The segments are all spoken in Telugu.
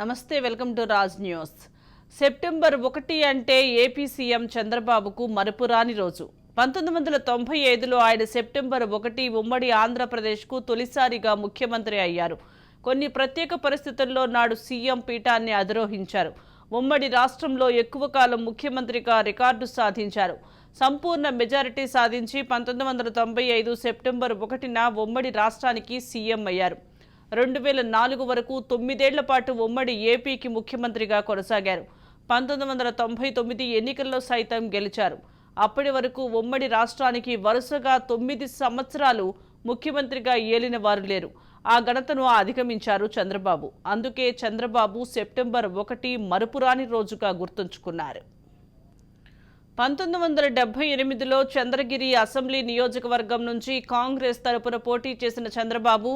నమస్తే welcome to Raj news. September ఒకటి అంటే ఏపీ సీఎం చంద్రబాబుకు మరపురాని రోజు. పంతొమ్మిది వందల తొంభై ఐదులో ఆయన సెప్టెంబర్ ఒకటి ఉమ్మడి ఆంధ్రప్రదేశ్కు తొలిసారిగా ముఖ్యమంత్రి అయ్యారు. కొన్ని ప్రత్యేక పరిస్థితుల్లో నాడు సీఎం పీఠాన్ని అధిరోహించారు. ఉమ్మడి రాష్ట్రంలో ఎక్కువ కాలం ముఖ్యమంత్రిగా రికార్డు సాధించారు. సంపూర్ణ మెజారిటీ సాధించి పంతొమ్మిది వందల తొంభై ఐదు సెప్టెంబర్ ఒకటిన ఉమ్మడి రాష్ట్రానికి సీఎం అయ్యారు. రెండు వేల నాలుగు వరకు తొమ్మిదేళ్ళ పాటు ఉమ్మడి ఏపీకి ముఖ్యమంత్రిగా కొనసాగారు. పంతొమ్మిది వందల తొంభై తొమ్మిది ఎన్నికల్లో సైతం గెలిచారు. అప్పటి వరకు ఉమ్మడి రాష్ట్రానికి వరుసగా తొమ్మిది సంవత్సరాలు ముఖ్యమంత్రిగా ఏలిన వారు లేరు. ఆ ఘనతను అధిగమించారు చంద్రబాబు. అందుకే చంద్రబాబు సెప్టెంబర్ ఒకటి మరుపురాని రోజుగా గుర్తుంచుకున్నారు. పంతొమ్మిది వందల డెబ్బై ఎనిమిదిలో చంద్రగిరి అసెంబ్లీ నియోజకవర్గం నుంచి కాంగ్రెస్ తరపున పోటీ చేసిన చంద్రబాబు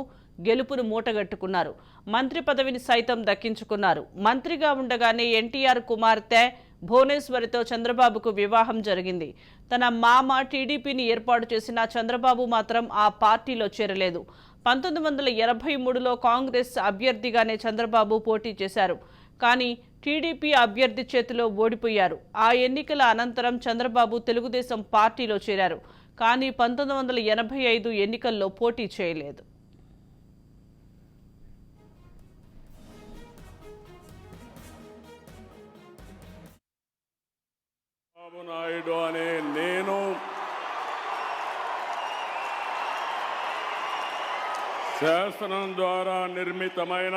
గెలుపును మూటగట్టుకున్నారు. మంత్రి పదవిని సైతం దక్కించుకున్నారు. మంత్రిగా ఉండగానే ఎన్టీఆర్ కుమార్తె భువనేశ్వరితో చంద్రబాబుకు వివాహం జరిగింది. తన మామ టీడీపీని ఏర్పాటు చేసిన చంద్రబాబు మాత్రం ఆ పార్టీలో చేరలేదు. పంతొమ్మిది వందల ఎనభై మూడులో కాంగ్రెస్ అభ్యర్థిగానే చంద్రబాబు పోటీ చేశారు. కానీ టీడీపీ అభ్యర్థి చేతిలో ఓడిపోయారు. ఆ ఎన్నికల అనంతరం చంద్రబాబు తెలుగుదేశం పార్టీలో చేరారు. కానీ పంతొమ్మిది వందల ఎనభై ఐదు ఎన్నికల్లో పోటీ చేయలేదు. నాయుడు అనే నేను శాసనం ద్వారా నిర్మితమైన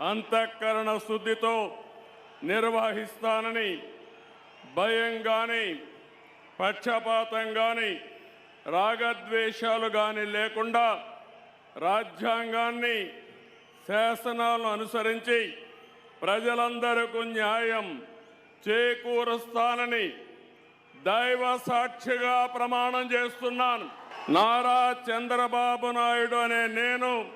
అంతఃకరణ శుద్ధితో నిర్వహిస్తానని భయం కానీ పక్షపాతం కానీ రాగద్వేషాలు కానీ లేకుండా రాజ్యాంగాన్ని శాసనాలను అనుసరించి ప్రజలందరకు న్యాయం చేకూరుస్తానని దైవ సాక్షిగా ప్రమాణం చేస్తున్నాను. నారా చంద్రబాబు నాయుడు అనే నేను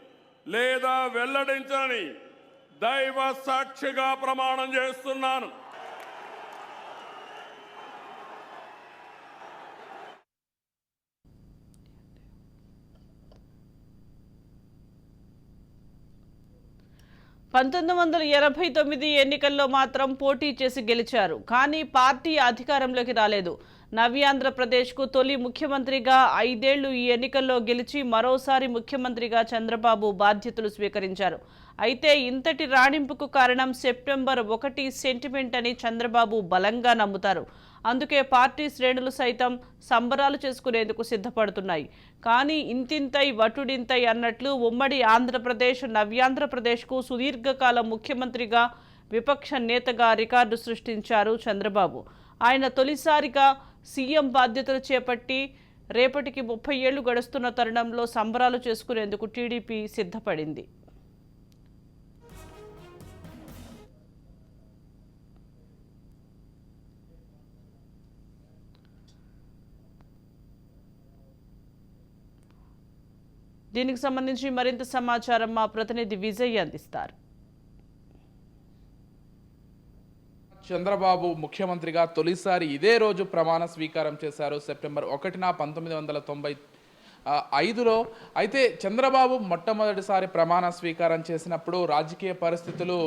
లేదా వెల్లడించని దైవ సాక్షిగా ప్రమాణం చేస్తున్నాను. పంతొమ్మిది వందల ఎనభై తొమ్మిది ఎన్నికల్లో మాత్రం పోటీ చేసి గెలిచారు. కానీ పార్టీ అధికారంలోకి రాలేదు. నవ్యాంధ్రప్రదేశ్కు తొలి ముఖ్యమంత్రిగా ఐదేళ్ళు ఈ ఎన్నికల్లో గెలిచి మరోసారి ముఖ్యమంత్రిగా చంద్రబాబు బాధ్యతలు స్వీకరించారు. అయితే ఇంతటి రాణింపుకు కారణం సెప్టెంబర్ ఒకటి సెంటిమెంట్ అని చంద్రబాబు బలంగా నమ్ముతారు. అందుకే పార్టీ శ్రేణులు సైతం సంబరాలు చేసుకునేందుకు సిద్ధపడుతున్నాయి. కానీ ఇంతింతై వటుడింతై అన్నట్లు ఉమ్మడి ఆంధ్రప్రదేశ్ నవ్యాంధ్రప్రదేశ్కు సుదీర్ఘకాలం ముఖ్యమంత్రిగా విపక్ష నేతగా రికార్డు సృష్టించారు చంద్రబాబు. ఆయన తొలిసారిగా సీఎం బాధ్యతలు చేపట్టి రేపటికి ముప్పై ఏళ్ళు గడుస్తున్న తరుణంలో సంబరాలు చేసుకునేందుకు టీడీపీ సిద్ధపడింది. దీనికి సంబంధించి మరింత సమాచారం మా ప్రతినిధి విజయ్ అందిస్తారు. చంద్రబాబు ముఖ్యమంత్రిగా తొలిసారి ఇదే రోజు ప్రమాణ స్వీకారం చేశారు. సెప్టెంబర్ ఒకటిన పంతొమ్మిది వందల తొంభై ఐదులో. అయితే చంద్రబాబు మొట్టమొదటిసారి ప్రమాణ స్వీకారం చేసినప్పుడు రాజకీయ పరిస్థితులు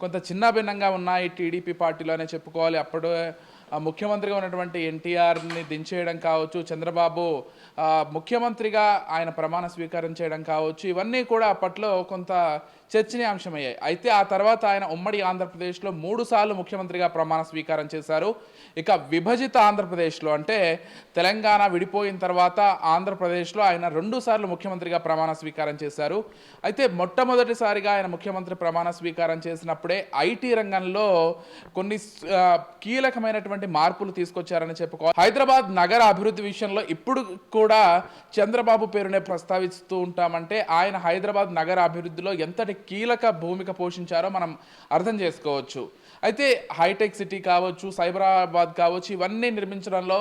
కొంత చిన్నభిన్నంగా ఉన్నాయి. టీడీపీ పార్టీలోనే చెప్పుకోవాలి. అప్పుడే ముఖ్యమంత్రిగా ఉన్నటువంటి ఎన్టీఆర్ని దించేయడం కావచ్చు చంద్రబాబు ముఖ్యమంత్రిగా ఆయన ప్రమాణ స్వీకారం చేయడం కావచ్చు ఇవన్నీ కూడా అప్పట్లో కొంత చర్చనీయాంశమయ్యాయి. అయితే ఆ తర్వాత ఆయన ఉమ్మడి ఆంధ్రప్రదేశ్లో మూడు సార్లు ముఖ్యమంత్రిగా ప్రమాణ స్వీకారం చేశారు. ఇక విభజిత ఆంధ్రప్రదేశ్లో అంటే తెలంగాణ విడిపోయిన తర్వాత ఆంధ్రప్రదేశ్లో ఆయన రెండు సార్లు ముఖ్యమంత్రిగా ప్రమాణ స్వీకారం చేశారు. అయితే మొట్టమొదటిసారిగా ఆయన ముఖ్యమంత్రి ప్రమాణ స్వీకారం చేసినప్పుడే ఐటీ రంగంలో కొన్ని కీలకమైనటువంటి కీలకమైనటువంటి మార్పులు తీసుకొచ్చారని చెప్పుకోవాలి హైదరాబాద్ నగర అభివృద్ధి విషయంలో ఇప్పుడు కూడా చంద్రబాబు పేరునే ప్రస్తావిస్తూ ఉంటామంటే ఆయన హైదరాబాద్ నగర అభివృద్ధిలో ఎంతటి కీలక భూమిక పోషించారో మనం అర్థం చేసుకోవచ్చు. అయితే హైటెక్ సిటీ కావచ్చు సైబరాబాద్ కావచ్చు ఇవన్నీ నిర్మించడంలో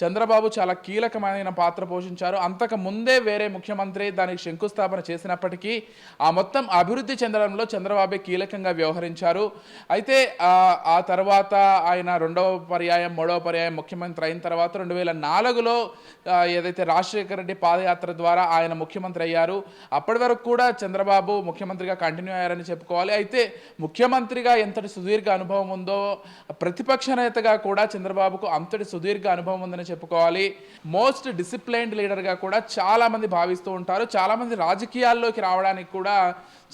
చంద్రబాబు చాలా కీలకమైన పాత్ర పోషించారు. అంతకు ముందే వేరే ముఖ్యమంత్రి దానికి శంకుస్థాపన చేసినప్పటికీ ఆ మొత్తం అభివృద్ధి చెందడంలో చంద్రబాబే కీలకంగా వ్యవహరించారు. అయితే ఆ, ఆ తర్వాత ఆయన రెండవ పర్యాయం మూడవ పర్యాయం ముఖ్యమంత్రి అయిన తర్వాత రెండు వేల నాలుగులో ఏదైతే రాజశేఖర రెడ్డి పాదయాత్ర ద్వారా ఆయన ముఖ్యమంత్రి అయ్యారు అప్పటి వరకు కూడా చంద్రబాబు ముఖ్యమంత్రిగా కంటిన్యూ అయ్యారని చెప్పుకోవాలి. అయితే ముఖ్యమంత్రిగా ఎంతటి సుదీర్ఘ అనుభవం ఉందో ప్రతిపక్ష నేతగా కూడా చంద్రబాబుకు అంతటి సుదీర్ఘ అనుభవం ఉందని చెప్పుకోవాలి. మోస్ట్ డిసిప్లైన్డ్ లీడర్గా కూడా చాలామంది భావిస్తూ ఉంటారు. చాలామంది రాజకీయాల్లోకి రావడానికి కూడా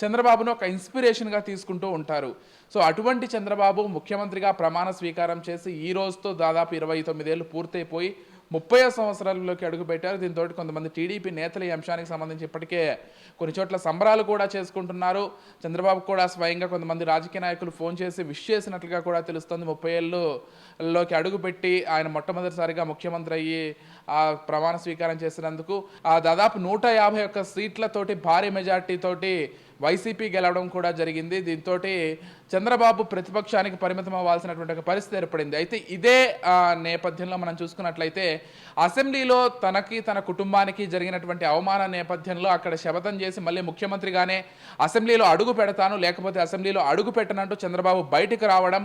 చంద్రబాబును ఒక ఇన్స్పిరేషన్గా తీసుకుంటూ ఉంటారు. సో అటువంటి చంద్రబాబు ముఖ్యమంత్రిగా ప్రమాణ స్వీకారం చేసి ఈ రోజుతో దాదాపు ఇరవై తొమ్మిదేళ్ళు పూర్తయిపోయి ముప్పై సంవత్సరాల్లోకి అడుగుపెట్టారు. దీంతో కొంతమంది టీడీపీ నేతలు ఈ అంశానికి సంబంధించి ఇప్పటికే కొన్ని చోట్ల సంబరాలు కూడా చేసుకుంటున్నారు. చంద్రబాబు కూడా స్వయంగా కొంతమంది రాజకీయ నాయకులు ఫోన్ చేసి విష్ చేసినట్లుగా కూడా తెలుస్తుంది. ముప్పై ఏళ్ళలోకి అడుగుపెట్టి ఆయన మొట్టమొదటిసారిగా ముఖ్యమంత్రి అయ్యి ఆ ప్రమాణ స్వీకారం చేసినందుకు ఆ దాదాపు నూట యాభై ఒక్క సీట్లతోటి భారీ మెజార్టీతోటి వైసీపీ గెలవడం కూడా జరిగింది. దీంతో చంద్రబాబు ప్రతిపక్షానికి పరిమితం అవ్వాల్సినటువంటి ఒక పరిస్థితి ఏర్పడింది. అయితే ఇదే నేపథ్యంలో మనం చూసుకున్నట్లయితే అసెంబ్లీలో తనకి తన కుటుంబానికి జరిగినటువంటి అవమాన నేపథ్యంలో అక్కడ శపథం చేసి మళ్ళీ ముఖ్యమంత్రిగానే అసెంబ్లీలో అడుగు పెడతాను లేకపోతే అసెంబ్లీలో అడుగు పెట్టనంటూ చంద్రబాబు బయటికి రావడం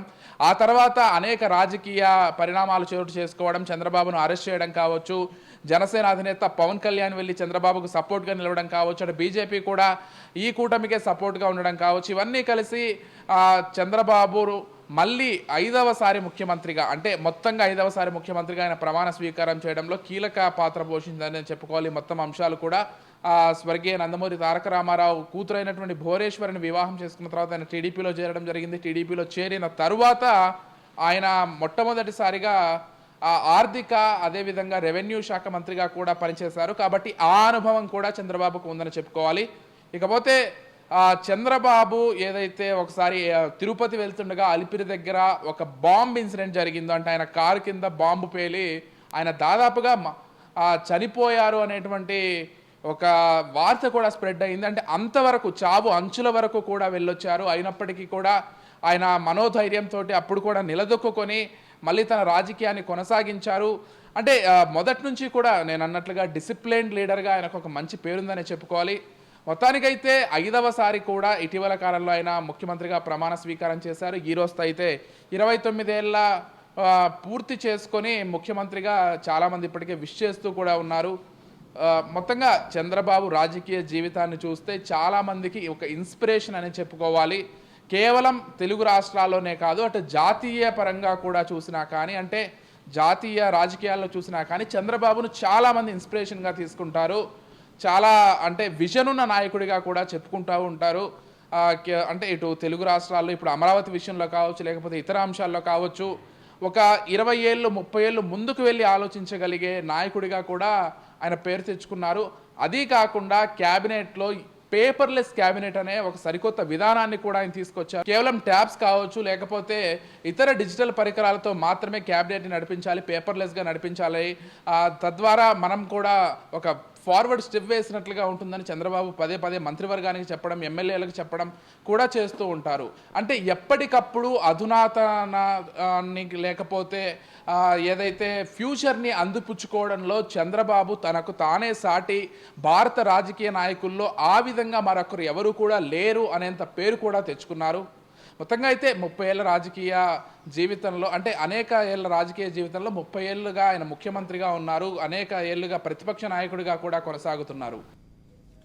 ఆ తర్వాత అనేక రాజకీయ పరిణామాలు చోటు చేసుకోవడం చంద్రబాబును అరెస్ట్ చేయడం కావచ్చు జనసేన అధినేత పవన్ కళ్యాణ్ వెళ్ళి చంద్రబాబుకు సపోర్ట్గా నిలవడం కావచ్చు అటు బీజేపీ కూడా ఈ కూటమికే సపోర్ట్గా ఉండడం కావచ్చు. ఇవన్నీ కలిసి చంద్రబాబు మళ్ళీ ఐదవసారి ముఖ్యమంత్రిగా అంటే మొత్తంగా ఐదవసారి ముఖ్యమంత్రిగా ఆయన ప్రమాణ స్వీకారం చేయడంలో కీలక పాత్ర పోషిందని చెప్పుకోవాలి. మొత్తం అంశాలు కూడా స్వర్గీయ నందమూరి తారక రామారావు కూతురైనటువంటి భువనేశ్వరిని వివాహం చేసుకున్న తర్వాత ఆయన టీడీపీలో చేరడం జరిగింది. టీడీపీలో చేరిన తరువాత ఆయన మొట్టమొదటిసారిగా ఆర్థిక అదేవిధంగా రెవెన్యూ శాఖ మంత్రిగా కూడా పనిచేశారు. కాబట్టి ఆ అనుభవం కూడా చంద్రబాబుకు ఉందని చెప్పుకోవాలి. ఇకపోతే చంద్రబాబు ఏదైతే ఒకసారి తిరుపతి వెళ్తుండగా అలిపిరి దగ్గర ఒక బాంబ్ ఇన్సిడెంట్ జరిగిందో అంటే ఆయన కారు కింద బాంబు పేలి ఆయన దాదాపుగా చనిపోయారు అనేటువంటి ఒక వార్త కూడా స్ప్రెడ్ అయింది. అంటే అంతవరకు చావు అంచుల వరకు కూడా వెళ్ళొచ్చారు. అయినప్పటికీ కూడా ఆయన మనోధైర్యంతో అప్పుడు కూడా నిలదొక్కుని మళ్ళీ తన రాజకీయాన్ని కొనసాగించారు. అంటే మొదటి నుంచి కూడా నేను అన్నట్లుగా డిసిప్లైన్డ్ లీడర్గా ఆయనకు ఒక మంచి పేరుందనే చెప్పుకోవాలి. మొత్తానికైతే ఐదవసారి కూడా ఇటీవల కాలంలో ఆయన ముఖ్యమంత్రిగా ప్రమాణ స్వీకారం చేశారు. ఈ రోజుతో అయితే ఇరవై తొమ్మిదేళ్ళ పూర్తి చేసుకొని ముఖ్యమంత్రిగా చాలామంది ఇప్పటికే విష్ చేస్తూ కూడా ఉన్నారు. మొత్తంగా చంద్రబాబు రాజకీయ జీవితాన్ని చూస్తే చాలామందికి ఒక ఇన్స్పిరేషన్ అని చెప్పుకోవాలి. కేవలం తెలుగు రాష్ట్రాల్లోనే కాదు అటు జాతీయ పరంగా కూడా చూసినా కానీ అంటే జాతీయ రాజకీయాల్లో చూసినా కానీ చంద్రబాబును చాలామంది ఇన్స్పిరేషన్గా తీసుకుంటారు. చాలా అంటే విజన్ ఉన్న నాయకుడిగా కూడా చెప్పుకుంటూ ఉంటారు. అంటే ఇటు తెలుగు రాష్ట్రాల్లో ఇప్పుడు అమరావతి విషయంలో కావచ్చు లేకపోతే ఇతర అంశాల్లో కావచ్చు ఒక ఇరవై ఏళ్ళు ముప్పై ఏళ్ళు ముందుకు వెళ్ళి ఆలోచించగలిగే నాయకుడిగా కూడా ఆయన పేరు తెచ్చుకున్నారు. అదీ కాకుండా క్యాబినెట్లో పేపర్లెస్ క్యాబినెట్ అనే ఒక సరికొత్త విధానాన్ని కూడా ఆయన తీసుకొచ్చారు. కేవలం ట్యాబ్స్ కావచ్చు లేకపోతే ఇతర డిజిటల్ పరికరాలతో మాత్రమే క్యాబినెట్ని నడిపించాలి పేపర్లెస్గా నడిపించాలి. తద్వారా మనం కూడా ఒక ఫార్వర్డ్ స్టెప్ వేసినట్లుగా ఉంటుందని చంద్రబాబు పదే పదే మంత్రివర్గానికి చెప్పడం ఎమ్మెల్యేలకు చెప్పడం కూడా చేస్తూ ఉంటారు. అంటే ఎప్పటికప్పుడు అధునాతనాన్ని లేకపోతే ఏదైతే ఫ్యూచర్ని అందిపుచ్చుకోవడంలో చంద్రబాబు తనకు తానే సాటి భారత రాజకీయ నాయకుల్లో ఆ విధంగా మరొకరు ఎవరు కూడా లేరు అనేంత పేరు కూడా తెచ్చుకున్నారు. మొత్తంగా అయితే ముప్పై ఏళ్ళ రాజకీయ జీవితంలో అంటే అనేక ఏళ్ళ రాజకీయ జీవితంలో ముప్పై ఏళ్ళుగా ఆయన ముఖ్యమంత్రిగా ఉన్నారు అనేక ఏళ్ళుగా ప్రతిపక్ష నాయకుడిగా కూడా కొనసాగుతున్నారు.